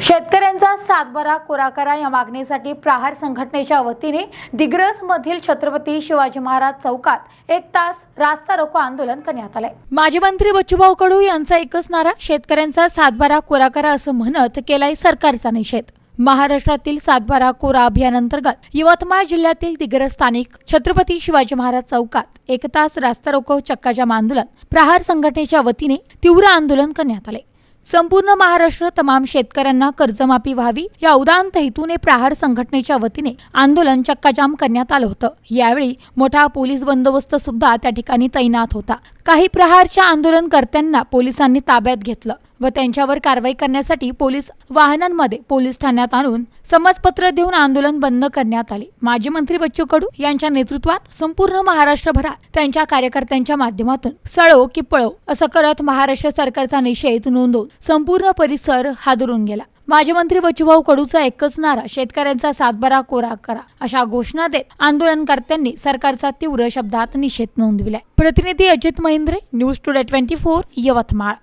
शेतकऱ्यांचा सातबारा कोरा करा या मागणीसाठी प्रहार संघटनेच्या वतीने दिग्रस मधील छत्रपती शिवाजी महाराज चौकात एक तास रास्ता रोको आंदोलन करण्यात आलंय. माजी मंत्री बच्चूभाऊ कडू यांचा एकच नारा शेतकऱ्यांचा सातबारा कोरा करा असं म्हणत केलाय सरकारचा निषेध. महाराष्ट्रातील सातबारा कोरा अभियानांतर्गत यवतमाळ जिल्ह्यातील दिग्रस स्थानिक छत्रपती शिवाजी महाराज चौकात एक तास रास्ता रोको चक्काजाम आंदोलन प्रहार संघटनेच्या वतीने तीव्र आंदोलन करण्यात आले संपूर्ण महाराष्ट्र तमाम शेतकऱ्यांना कर्जमाफी व्हावी या उदांत हेतूने प्रहार संघटनेच्या वतीने आंदोलन चक्काजाम करण्यात आलं होतं. यावेळी मोठा पोलीस बंदोबस्त सुद्धा त्या ठिकाणी तैनात होता. काही प्रहारच्या आंदोलनकर्त्यांना पोलिसांनी ताब्यात घेतलं. व त्यांच्यावर कारवाई करण्यासाठी पोलीस वाहनांमध्ये पोलीस ठाण्यात आणून समजपत्र देऊन आंदोलन बंद करण्यात आले. माजी मंत्री बच्चू कडू यांच्या नेतृत्वात संपूर्ण महाराष्ट्रभरात त्यांच्या कार्यकर्त्यांच्या माध्यमातून सळो की पळो असं करत महाराष्ट्र सरकारचा निषेध नोंदवून संपूर्ण परिसर हादरून गेला. माजी मंत्री बच्चूभाऊ कडूचा एकच नारा शेतकऱ्यांचा सातबारा कोरा करा अशा घोषणा देत आंदोलनकर्त्यांनी सरकारचा तीव्र शब्दात निषेध नोंदविलाय. प्रतिनिधी Ajit Mahindre news today twenty four Yavatmal.